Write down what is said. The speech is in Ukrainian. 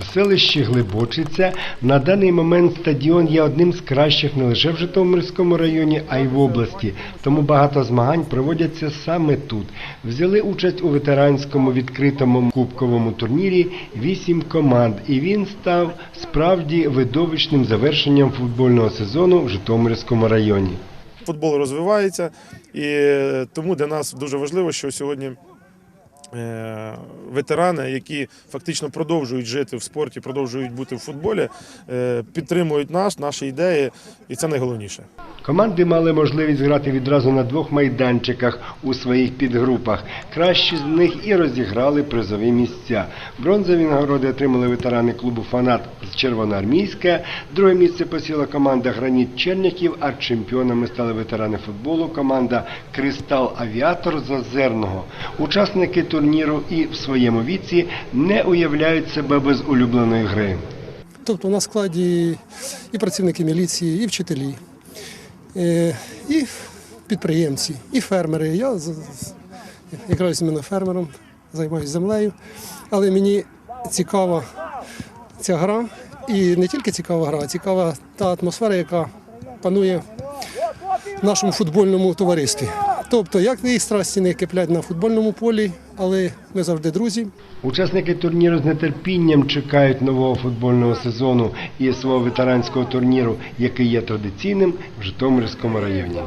В селищі Глибочиця на даний момент стадіон є одним з кращих не лише в Житомирському районі, а й в області. Тому багато змагань проводяться саме тут. Взяли участь у ветеранському відкритому кубковому турнірі вісім команд, і він став справді видовищним завершенням футбольного сезону в Житомирському районі. Футбол розвивається, і тому для нас дуже важливо, що сьогодні ветерани, які фактично продовжують жити в спорті, продовжують бути в футболі, е, підтримують нас, наші ідеї, і це найголовніше. Команди мали можливість грати відразу на двох майданчиках у своїх підгрупах. Кращі з них і розіграли призові місця. Бронзові нагороди отримали ветерани клубу Фанат з Червоноармійська. Друге місце посіла команда Граніт Черняків, а чемпіонами стали ветерани футболу команда Кристал Авіатор з Озерного. Учасники турніру і в своєму віці не уявляють себе без улюбленої гри. Тобто на складі і працівники міліції, і вчителі, е, і підприємці, і фермери. Я якраз іменно фермером займаюся землею, але мені цікава ця гра. І не тільки цікава гра, а цікава та атмосфера, яка панує в нашому футбольному товаристві. Тобто, як їх страсті не киплять на футбольному полі, але ми завжди друзі. Учасники турніру з нетерпінням чекають нового футбольного сезону і свого ветеранського турніру, який є традиційним в Житомирському районі.